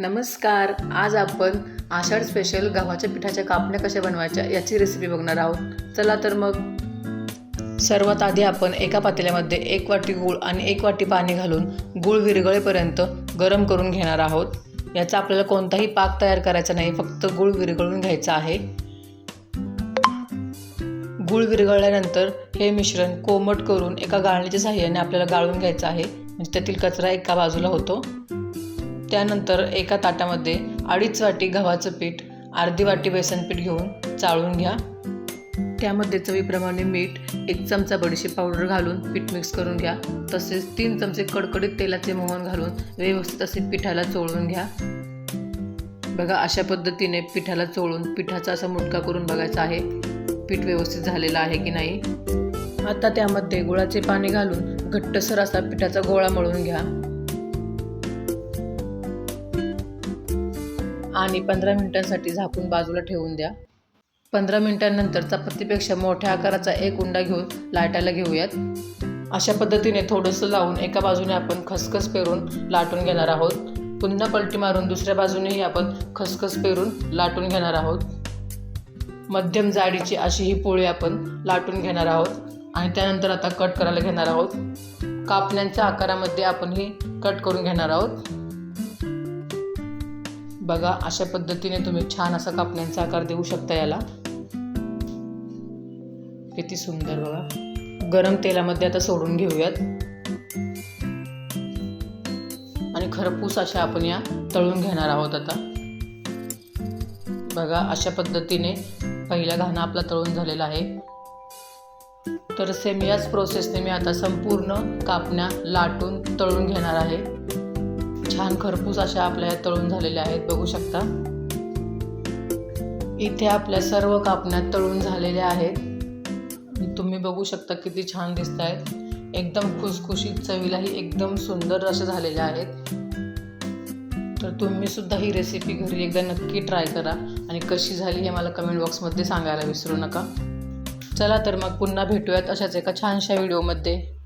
नमस्कार आज आपण आषाढ स्पेशल गव्हाच्या पिठाच्या कापण्या कशा बनवायच्या याची रेसिपी बघणार आहोत. चला तर मग. सर्वात आधी आपण एका पातेल्यामध्ये एक वाटी गूळ आणि एक वाटी पाणी घालून गूळ विरघळेपर्यंत गरम करून घेणार आहोत. याचा आपल्याला कोणताही पाक तयार करायचा नाही फक्त गूळ विरघळून घ्यायचा आहे. गूळ विरघळल्यानंतर हे मिश्रण कोमट करून एका गाळणीच्या साह्याने आपल्याला गाळून घ्यायचं आहे. म्हणजे त्यातील कचरा एका बाजूला होतो. त्यानंतर एका ताटामध्ये अडीच वाटी गव्हाचं पीठ अर्धी वाटी बेसन पीठ घेऊन चाळून घ्या. त्यामध्ये चवीप्रमाणे मीठ एक चमचा बडीशेप पावडर घालून पीठ मिक्स करून घ्या. तसेच तीन चमचे कडकडीत तेलाचे मोहन घालून व्यवस्थित असे पिठाला चोळून घ्या. बघा अशा पद्धतीने पिठाला चोळून पिठाचा असा मुटका करून बघायचा आहे. पीठ व्यवस्थित झालेलं आहे की नाही? आता त्यामध्ये गुळाचे पाणी घालून घट्टसर असा पिठाचा गोळा मळून घ्या. आणि पंधरा मिनिटांसाठी झाकून बाजूला ठेवून द्या. पंधरा मिनिटांनंतर चपातीपेक्षा मोठ्या आकाराचा एक उंडा घेऊन लाटायला घेऊयात. अशा पद्धतीने थोडंसं लावून एका बाजूने आपण खसखस पेरून लाटून घेणार आहोत. पुन्हा पलटी मारून दुसऱ्या बाजूनेही आपण खसखस पेरून लाटून घेणार आहोत. मध्यम जाडीची अशी ही पोळी आपण लाटून घेणार आहोत आणि त्यानंतर आता कट करायला घेणार आहोत. कापण्यांच्या आकारामध्ये आपण ही कट करून घेणार आहोत. बघा अशा पद्धतीने तुम्ही छान असा कापण्यांचा आकार देऊ शकता याला. किती सुंदर बघा. गरम तेलामध्ये आता सोडून घेऊयात. आणि खरपूस अशा आपण या तळून घेणार आहोत आता. बघा अशा पद्धतीने पहिला घाणा आपला तळून झालेला आहे. तर सेम याच प्रोसेसने मी आता संपूर्ण कापण्या लाटून तळून घेणार आहे. छान खरपूस अशा आपल्या तळून झालेल्या आहेत बघू शकता. इथे आपल्या सर्व कापण्या तळून झालेल्या आहेत. तुम्ही बघू शकता किती छान दिसत आहेत एकदम खुसखुशीत चवीलाही एकदम सुंदर असे झालेल्या आहेत. तर तुम्ही सुद्धा ही रेसिपी घरी एकदा नक्की ट्राय करा आणि कशी झाली हे मला कमेंट बॉक्समध्ये सांगायला विसरू नका. चला तर मग पुन्हा भेटूयात अशाच एका छानशा व्हिडिओमध्ये